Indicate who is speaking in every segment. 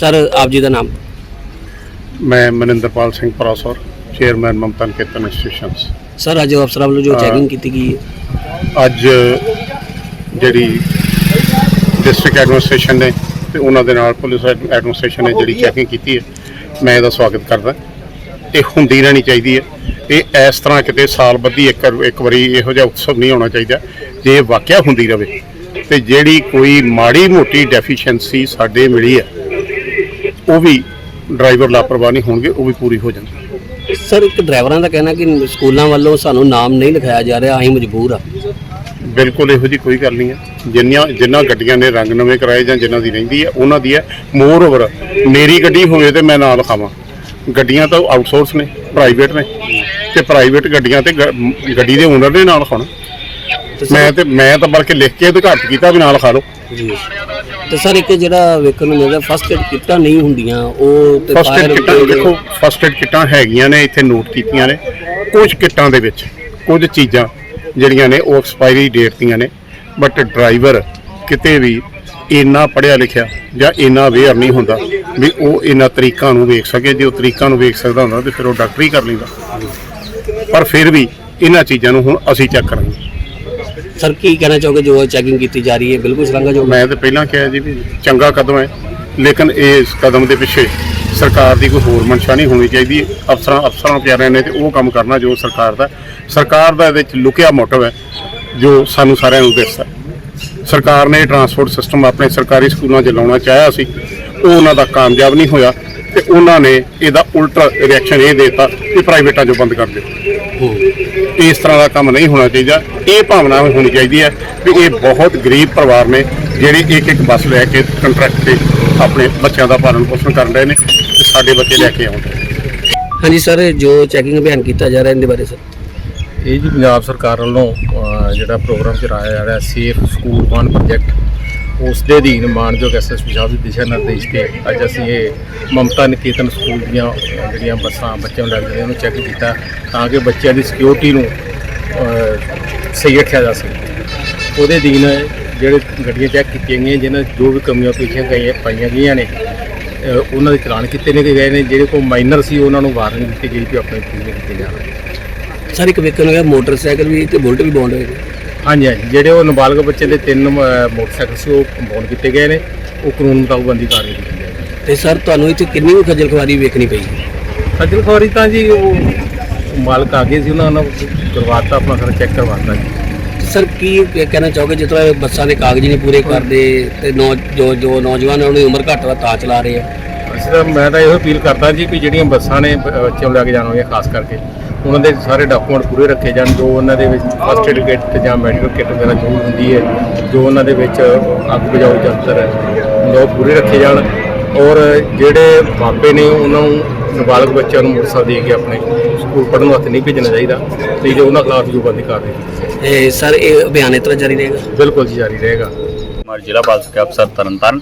Speaker 1: Sir ਆਪ ਜੀ ਦਾ ਨਾਮ?
Speaker 2: ਮੈਂ Maninderpal Singh Parashar chairman Mamta Niketan institutions
Speaker 1: sir ਅੱਜ ਅਫਸਰਾਂ ਵੱਲੋਂ ਜੋ। ਚੈਕਿੰਗ ਕੀਤੀ ਗਈ ਹੈ।
Speaker 2: ਅੱਜ ਜਿਹੜੀ ਡਿਸਟ੍ਰਿਕਟ ਐਡਮਿਨਿਸਟ੍ਰੇਸ਼ਨ ਨੇ ਤੇ ਉਹਨਾਂ ਦੇ ਨਾਲ ਪੁਲਿਸ ਐਡਮਿਨਿਸਟ੍ਰੇਸ਼ਨ ਨੇ ਜਿਹੜੀ ਚੈਕਿੰਗ ਕੀਤੀ ਹੈ ਮੈਂ ਇਹਦਾ ਸਵਾਗਤ ਕਰਦਾ। ਇਹ ਹੁੰਦੀ ਰਹਿਣੀ ਚਾਹੀਦੀ ਹੈ। ਇਹ ਇਸ ਤਰ੍ਹਾਂ ਕਿਤੇ ਸਾਲ ਬੱਧੀ ਇੱਕ ਇੱਕ ਵਾਰੀ ਇਹੋ ਜਿਹਾ ਉਤਸਵ ਨਹੀਂ ਹੋਣਾ ਚਾਹੀਦਾ ਜੇ ਇਹ ਵਾਕਿਆ ਹੁੰਦੀ ਰਵੇ। ਤੇ ਜਿਹੜੀ ਕੋਈ ਮਾੜੀ ਮੋਟੀ ਡੈਫੀਸ਼ੀਐਂਸੀ ਸਾਡੇ ਮਿਲੀ ਹੈ ਉਹ ਵੀ ਡਰਾਈਵਰ ਲਾਪਰਵਾਹ ਨਹੀਂ ਹੋਣਗੇ ਉਹ ਵੀ ਪੂਰੀ ਹੋ ਜਾਂਦੀ
Speaker 1: ਸਰ ਇੱਕ ਡਰਾਈਵਰਾਂ ਦਾ ਕਹਿਣਾ ਕਿ ਸਕੂਲਾਂ ਵੱਲੋਂ ਸਾਨੂੰ ਨਾਮ ਨਹੀਂ ਲਿਖਾਇਆ ਜਾ ਰਿਹਾ ਅਸੀਂ ਮਜਬੂਰ ਆ।
Speaker 2: ਬਿਲਕੁਲ ਇਹੋ ਜੀ ਕੋਈ ਗੱਲ ਨਹੀਂ ਹੈ। ਜਿੰਨੀਆਂ ਜਿੰਨਾਂ ਗੱਡੀਆਂ ਨੇ ਰੰਗ ਨਵੇਂ ਕਰਾਏ ਜਾਂ ਜਿਨ੍ਹਾਂ ਦੀ ਰਹਿੰਦੀ ਹੈ ਉਹਨਾਂ ਦੀ ਹੈ। ਮੋਰ ਓਵਰ ਮੇਰੀ ਗੱਡੀ ਹੋਵੇ ਤੇ ਮੈਂ ਨਾਲ ਲਿਖਾਵਾਂ। ਗੱਡੀਆਂ ਤਾਂ ਆਊਟਸੋਰਸ ਨੇ ਪ੍ਰਾਈਵੇਟ ਨੇ। ਤੇ ਪ੍ਰਾਈਵੇਟ ਗੱਡੀਆਂ ਤੇ ਗ- ਗੱਡੀ ਦੇ ਓਨਰ ਦੇ ਨਾਲ ਲਿਖਾਉਣਾ। ਮੈਂ ਤੇ ਮੈਂ ਤਾਂ ਬਲਕਿ ਲਿਖ ਕੇ ਅਧਿਕਾਰਤ ਕੀਤਾ ਵੀ ਨਾਲ ਲਿਖਾ ਲਓ।
Speaker 1: ਜੀ। ਤੇ ਸਰ ਇੱਕ ਜਿਹੜਾ ਵੇਖਣ ਨੂੰ ਮਿਲਦਾ ਫਸਟ ਏਡ ਕਿੱਟਾਂ ਨਹੀਂ ਹੁੰਦੀਆਂ ਉਹ ਤੇ
Speaker 2: ਫਸਟ ਏਡ ਕਿੱਟਾਂ ਦੇਖੋ ਫਸਟ ਏਡ ਕਿੱਟਾਂ ਹੈਗੀਆਂ ਨੇ ਇੱਥੇ ਨੋਟ ਕੀਤੀਆਂ ਨੇ। ਕੁਝ ਕਿੱਟਾਂ ਦੇ ਵਿੱਚ ਕੁਝ ਚੀਜ਼ਾਂ ਜਿਹੜੀਆਂ ਨੇ ਉਹ ਐਕਸਪਾਇਰੀ ਡੇਟ ਦੀਆਂ ਨੇ। ਬਟ ਡਰਾਈਵਰ ਕਿਤੇ ਵੀ ਇੰਨਾ ਪੜਿਆ ਲਿਖਿਆ ਜਾਂ ਇੰਨਾ ਅਵੇਅਰ ਨਹੀਂ ਹੁੰਦਾ ਵੀ ਉਹ ਇਹਨਾਂ ਤਰੀਕਾਂ ਨੂੰ ਵੇਖ ਸਕੇ। ਜੇ ਉਹ ਤਰੀਕਾਂ ਨੂੰ ਵੇਖ ਸਕਦਾ ਹੁੰਦਾ ਤੇ ਫਿਰ ਉਹ ਡਾਕਟਰੀ ਕਰ ਲੈਂਦਾ। ਪਰ ਫਿਰ ਵੀ ਇਹਨਾਂ ਚੀਜ਼ਾਂ ਨੂੰ ਹੁਣ ਅਸੀਂ ਚੈੱਕ ਕਰਾਂਗੇ।
Speaker 1: ਸਰ, ਕੀ ਕਹਿਣਾ ਚਾਹੋਗੇ ਜੋ ਚੈਕਿੰਗ ਕੀਤੀ ਜਾ ਰਹੀ ਹੈ? ਬਿਲਕੁਲ ਸ਼ਲਾਘਾਯੋਗ
Speaker 2: ਮੈਂ ਤਾਂ ਪਹਿਲਾਂ ਕਿਹਾ ਜੀ ਵੀ ਚੰਗਾ ਕਦਮ ਹੈ, ਲੇਕਿਨ ਇਸ ਕਦਮ ਦੇ ਪਿੱਛੇ ਸਰਕਾਰ ਦੀ ਕੋਈ ਹੋਰ ਮਨਸ਼ਾ ਨਹੀਂ ਹੋਣੀ ਚਾਹੀਦੀ। ਅਫਸਰਾਂ ਅਫਸਰਾਂ ਪਿਆਰਿਆਂ ਨੇ ਤੇ ਉਹ ਕੰਮ ਕਰਨਾ ਜੋ ਸਰਕਾਰ ਦਾ ਸਰਕਾਰ ਦਾ ਇਹਦੇ ਵਿੱਚ ਲੁਕਿਆ ਮੋਟਿਵ ਹੈ, ਜੋ ਸਾਨੂੰ ਸਾਰਿਆਂ ਨੂੰ ਦਿਸਦਾ। ਸਰਕਾਰ ਨੇ ਟਰਾਂਸਪੋਰਟ ਸਿਸਟਮ ਆਪਣੇ ਸਰਕਾਰੀ ਸਕੂਲਾਂ 'ਚ ਲਾਉਣਾ ਚਾਹਿਆ ਸੀ, ਉਹ ਉਹਨਾਂ ਦਾ ਕਾਮਯਾਬ ਨਹੀਂ ਹੋਇਆ। ਤੇ ਉਹਨਾਂ ਨੇ ਇਹਦਾ ਉਲਟਾ ਰਿਐਕਸ਼ਨ ਇਹ ਦੇਤਾ ਕਿ ਪ੍ਰਾਈਵੇਟਾਂ 'ਚੋਂ ਬੰਦ ਕਰ ਦਿਓ ਇਸ ਤਰ੍ਹਾਂ ਦਾ ਕੰਮ ਨਹੀਂ ਹੋਣਾ ਚਾਹੀਦਾ। ਇਹ ਭਾਵਨਾ ਹੋਣੀ ਚਾਹੀਦੀ ਹੈ ਵੀ ਇਹ ਬਹੁਤ ਗਰੀਬ ਪਰਿਵਾਰ ਨੇ ਜਿਹੜੇ ਇੱਕ ਇੱਕ ਬੱਸ ਲੈ ਕੇ ਕੰਟਰੈਕਟ ਤੇ ਆਪਣੇ ਬੱਚਿਆਂ ਦਾ ਪਾਲਣ ਪੋਸ਼ਣ ਕਰ ਰਹੇ ਨੇ ਤੇ ਸਾਡੇ ਬੱਚੇ ਲੈ ਕੇ ਆਉਂਦੇ
Speaker 1: ਹਾਂਜੀ ਸਰ ਜੋ ਚੈਕਿੰਗ ਅਭਿਆਨ ਕੀਤਾ ਜਾ ਰਿਹਾ ਇਹਦੇ ਬਾਰੇ ਸਰ।
Speaker 3: ਇਹ ਜੀ ਪੰਜਾਬ ਸਰਕਾਰ ਵੱਲੋਂ ਜਿਹੜਾ ਪ੍ਰੋਗਰਾਮ ਚਲਾਇਆ ਜਾ ਰਿਹਾ ਸੇਫ ਸਕੂਲ ਵਨ ਪ੍ਰੋਜੈਕਟ ਉਸ ਦੇ ਅਧੀਨ ਮਾਨਯੋਗ ਐਸਐਸਪੀ ਸਾਹਿਬ ਦੇ ਦਿਸ਼ਾ ਨਿਰਦੇਸ਼ ਤੇ ਅੱਜ ਅਸੀਂ ਇਹ ਮਮਤਾ ਨਿਕੇਤਨ ਸਕੂਲ ਦੀਆਂ ਜਿਹੜੀਆਂ ਬੱਸਾਂ ਬੱਚਿਆਂ ਨੂੰ ਲੱਗਦੀਆਂ ਉਹਨੂੰ ਚੈੱਕ ਕੀਤਾ ਤਾਂ ਕਿ ਬੱਚਿਆਂ ਦੀ ਸਿਕਿਉਰਿਟੀ ਨੂੰ ਸਹੀ ਰੱਖਿਆ ਜਾ ਸਕੇ। ਉਹਦੇ ਅਧੀਨ ਜਿਹੜੇ ਗੱਡੀਆਂ ਚੈੱਕ ਕੀਤੀਆਂ ਗਈਆਂ ਜਿਨ੍ਹਾਂ ਜੋ ਵੀ ਕਮੀਆਂ ਪੇਸ਼ੀਆਂ ਗਈਆਂ, ਪਾਈਆਂ ਗਈਆਂ ਨੇ ਉਹਨਾਂ ਦੇ ਚਲਾਨ ਕੀਤੇ ਨੇ ਗਏ ਨੇ, ਜਿਹੜੇ ਕੋਈ ਮਾਈਨਰ ਸੀ, ਉਹਨਾਂ ਨੂੰ ਵਾਰਨਿੰਗ ਦਿੱਤੀ ਗਈ ਕਿ ਆਪਣੇ ਪੂਰੇ ਕੀਤੇ ਜਾਣ।
Speaker 1: ਸਰ, ਇੱਕ ਵੇਖਣ ਗਿਆ ਮੋਟਰਸਾਈਕਲ ਵੀ ਤੇ ਬੁਲਟ ਵੀ ਬੌਂਡ ਹੋਏ
Speaker 3: ਹਾਂਜੀ ਹਾਂਜੀ। ਜਿਹੜੇ ਉਹ ਨਾਬਾਲਗ ਬੱਚੇ ਦੇ ਤਿੰਨ ਮੋਟਰਸਾਈਕਲ ਸੀ ਉਹ ਬੌਂਡ ਕੀਤੇ ਗਏ ਨੇ। ਉਹ ਕਾਨੂੰਨ ਮੁਤਾਬਕ ਬੰਦੀ ਕਾਰਵਾਈ ਕੀਤੀ ਜਾਏਗੀ
Speaker 1: ਤੇ ਸਰ ਤੁਹਾਨੂੰ ਇੱਥੇ ਕਿੰਨੀ ਕੁ ਖੱਜਲ ਖੁਆਰੀ ਵੇਖਣੀ ਪਈ?
Speaker 3: ਖੱਜਲ ਖਵਾਰੀ ਤਾਂ ਜੀ ਉਹ ਮਾਲਕ ਆ ਗਏ ਸੀ ਉਹਨਾਂ ਨੂੰ ਕਰਵਾਤਾ ਆਪਣਾ ਸਾਰਾ ਚੈੱਕ ਕਰਵਾਤਾ ਜੀ।
Speaker 1: ਸਰ ਕੀ ਕਹਿਣਾ ਚਾਹੋਗੇ ਜਿਸ ਤਰ੍ਹਾਂ ਬੱਸਾਂ ਦੇ ਕਾਗਜ਼ ਨਹੀਂ ਪੂਰੇ ਕਰਦੇ ਤੇ ਨੌ ਜੋ ਜੋ ਨੌਜਵਾਨ ਉਹਨਾਂ ਦੀ ਉਮਰ ਘੱਟ ਵਾ ਤਾਂ ਚਲਾ ਰਹੇ ਆ?
Speaker 3: ਤਾਂ ਮੈਂ ਤਾਂ ਇਹੋ ਅਪੀਲ ਕਰਦਾ ਜੀ ਕਿ ਜਿਹੜੀਆਂ ਬੱਸਾਂ ਨੇ ਬ- ਬੱਚਿਆਂ ਨੂੰ ਲੈ ਕੇ ਜਾਣੀਆਂ ਖਾਸ ਕਰਕੇ ਉਹਨਾਂ ਦੇ ਸਾਰੇ ਡਾਕੂਮੈਂਟ ਪੂਰੇ ਰੱਖੇ ਜਾਣ ਜੋ ਉਹਨਾਂ ਦੇ ਵਿੱਚ ਫਸਟ ਏਡ ਕਿੱਟ ਜਾਂ ਮੈਡੀਕਲ ਕਿੱਟ ਵਗੈਰਾ ਜੋ ਹੁੰਦੀ ਹੈ ਜੋ ਉਹਨਾਂ ਦੇ ਵਿੱਚ ਅੱਗ ਬੁਝਾਊ ਯੰਤਰ ਹੈ ਉਹ ਪੂਰੇ ਰੱਖੇ ਜਾਣ। ਔਰ ਜਿਹੜੇ ਮਾਪੇ ਨੇ ਉਹਨਾਂ ਨੂੰ ਨਾਬਾਲਗ ਬੱਚਿਆਂ ਨੂੰ ਮੋਟਰਸਾਈਕਲ ਦੇ ਕੇ ਆਪਣੇ ਸਕੂਲ ਪੜ੍ਹਨ ਵਾਸਤੇ ਨਹੀਂ ਭੇਜਣਾ ਚਾਹੀਦਾ ਤੇ ਜੇ ਉਹਨਾਂ ਖਿਲਾਫ ਜੋ ਬੰਦੀ ਕਾਰਵਾਈ ਕੀਤੀ ਜਾਏ।
Speaker 1: ਤੇ ਸਰ ਇਹ ਅਭਿਆਨ ਇਸ ਤਰ੍ਹਾਂ ਜਾਰੀ ਰਹੇਗਾ?
Speaker 3: ਬਿਲਕੁਲ ਜੀ ਜਾਰੀ ਰਹੇਗਾ।
Speaker 4: ਕੁਮਾਰ ਜ਼ਿਲ੍ਹਾ ਬਾਲ ਸਿੱਖਿਆ ਅਫਸਰ ਤਰਨਤਾਰਨ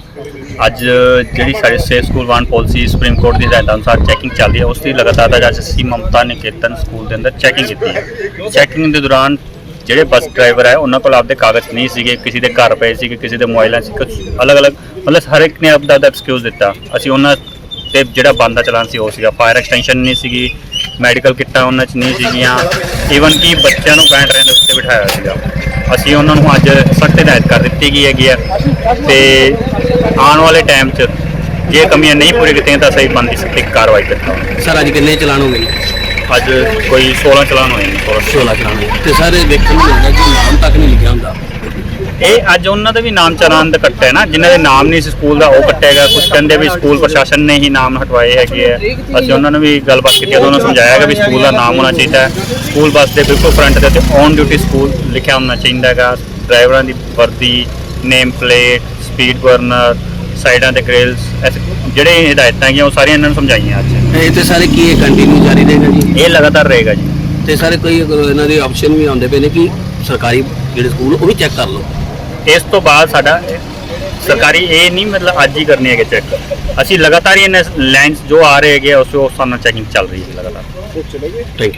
Speaker 4: ਅੱਜ ਜਿਹੜੀ ਸਾਡੀ safe school van policy supreme court ਦੀ ਹਦਾਇਤਾਂ ਅਨੁਸਾਰ ਚੈਕਿੰਗ ਚੱਲਦੀ ਹੈ, ਉਸ ਦੀ ਲਗਾਤਾਰ ਅੱਜ ਅਸੀਂ ਮਮਤਾ ਨਿਕੇਤਨ ਸਕੂਲ ਦੇ ਅੰਦਰ ਚੈਕਿੰਗ ਕੀਤੀ ਹੈ। ਚੈਕਿੰਗ ਦੇ ਦੌਰਾਨ ਜਿਹੜੇ ਬੱਸ ਡਰਾਈਵਰ ਹੈ, ਉਹਨਾਂ ਕੋਲ ਆਪਦੇ ਕਾਗਜ਼ ਨਹੀਂ ਸੀਗੇ, ਕਿਸੇ ਦੇ ਘਰ ਪਏ ਸੀਗੇ, ਕਿਸੇ ਦੇ ਮੋਬਾਈਲਾਂ ਸੀ ਕੁਛ ਅਲੱਗ-ਅਲੱਗ, ਮਤਲਬ ਹਰ ਇੱਕ ਨੇ ਆਪਦਾ ਆਪਦਾ ਐਕਸਕਿਊਜ਼ ਦਿੱਤਾ। ਅਸੀਂ ਉਹਨਾਂ ਤੇ ਜਿਹੜਾ ਬੰਦ ਦਾ ਚਲਾਨ ਸੀ, ਉਹ ਸੀਗਾ। ਫਾਇਰ ਐਕਸਟੈਂਸ਼ਨ ਨਹੀਂ ਸੀਗੀ ਮੈਡੀਕਲ ਕਿੱਟਾਂ ਉਹਨਾਂ 'ਚ ਨਹੀਂ ਸੀਗੀਆਂ ਈਵਨ ਕਿ ਬੱਚਿਆਂ ਨੂੰ ਬੈਂਡ ਰੇਨ ਦੇ ਉੱਤੇ ਬਿਠਾਇਆ ਸੀਗਾ। ਅਸੀਂ ਉਹਨਾਂ ਨੂੰ ਅੱਜ ਸਖਤ ਹਦਾਇਤ ਕਰ ਦਿੱਤੀ ਗਈ ਹੈਗੀ ਹੈ ਤੇ ਆਉਣ ਵਾਲੇ ਟਾਈਮ 'ਚ ਜੇ ਕਮੀਆਂ ਨਹੀਂ ਪੂਰੀਆਂ ਕੀਤੀਆਂ ਤਾਂ ਅਸੀਂ ਬੰਦੀ ਸਖਤ ਕਾਰਵਾਈ ਕਰਾਂਗੇ
Speaker 1: ਸਰ ਅੱਜ ਕਿੰਨੇ ਚਲਾਨ ਹੋ ਗਏ
Speaker 4: ਅੱਜ ਕੋਈ 16 ਚਲਾਨ ਹੋਏ ਨੇ 16
Speaker 1: 16 ਚਲਾਨ। ਤੇ ਸਰ ਇਹ ਵੇਖਣ ਨੂੰ ਮਿਲਦਾ ਕਿ ਨਾਮ ਤੱਕ ਨਹੀਂ ਲਿਖਿਆ ਹੁੰਦਾ।
Speaker 4: ਇਹ ਅੱਜ ਉਹਨਾਂ ਦਾ ਵੀ ਨਾਮ ਚਲਾਨ ਦਾ ਕੱਟਿਆ ਨਾ ਜਿਨ੍ਹਾਂ ਦੇ ਨਾਮ ਨਹੀਂ ਸੀ ਸਕੂਲ ਦਾ ਉਹ ਕੱਟੇਗਾ ਕੁਝ ਕਹਿੰਦੇ ਵੀ ਸਕੂਲ ਪ੍ਰਸ਼ਾਸਨ ਨੇ ਹੀ ਨਾਮ ਹਟਵਾਏ ਹੈਗੇ ਆ। ਅਸੀਂ ਉਹਨਾਂ ਨੂੰ ਵੀ ਗੱਲਬਾਤ ਕੀਤੀ ਉਹਨਾਂ ਨੂੰ ਸਮਝਾਇਆ ਕਿ ਵੀ ਸਕੂਲ ਦਾ ਨਾਮ ਹੋਣਾ ਚਾਹੀਦਾ ਹੈ। ਸਕੂਲ ਬੱਸ ਦੇ ਬਿਲਕੁਲ ਫਰੰਟ ਦੇ ਉੱਤੇ ਔਨ ਡਿਊਟੀ ਸਕੂਲ ਲਿਖਿਆ ਹੋਣਾ ਚਾਹੀਦਾ ਹੈਗਾ। ਡਰਾਈਵਰਾਂ ਦੀ ਵਰਦੀ ਨੇਮ ਪਲੇਟ ਸਪੀਡ ਬਰਨਰ ਸਾਈਡਾਂ ਤੇ ਗ੍ਰਿਲਸ ਜਿਹੜੇ ਹਦਾਇਤਾਂ ਹੈਗੀਆਂ ਉਹ ਸਾਰੀਆਂ ਇਹਨਾਂ ਨੂੰ ਸਮਝਾਈਆਂ ਅੱਜ।
Speaker 1: ਇਹ ਤੇ ਸਾਰੇ ਕੀ ਇਹ ਕੰਟੀਨਿਊ ਜਾਰੀ ਰਹੇਗਾ ਜੀ?
Speaker 4: ਇਹ ਲਗਾਤਾਰ ਰਹੇਗਾ ਜੀ।
Speaker 1: ਤੇ ਸਾਰੇ ਕੋਈ ਇਹਨਾਂ ਦੇ ਆਪਸ਼ਨ ਵੀ ਆਉਂਦੇ ਪਏ ਨੇ ਕਿ ਸਰਕਾਰੀ ਜਿਹੜੇ ਸਕੂਲ ਉਹ ਵੀ ਚੈੱਕ ਕਰ ਲਓ।
Speaker 4: ਇਸ ਤੋਂ ਬਾਅਦ ਸਾਡਾ ਸਰਕਾਰੀ ਇਹ ਨਹੀਂ ਮਤਲਬ ਅੱਜ ਹੀ ਕਰਨੀ ਹੈਗੇ ਚੈੱਕ ਅਸੀਂ ਲਗਾਤਾਰ ਇਹਨਾਂ ਲਾਈਨਸ ਜੋ ਆ ਰਹੇ ਹੈਗੇ ਉਸ ਉਸ ਹਿਸਾਬ ਨਾਲ ਚੈਕਿੰਗ ਚੱਲ ਰਹੀ ਹੈ ਲਗਾਤਾਰ।
Speaker 1: Thank you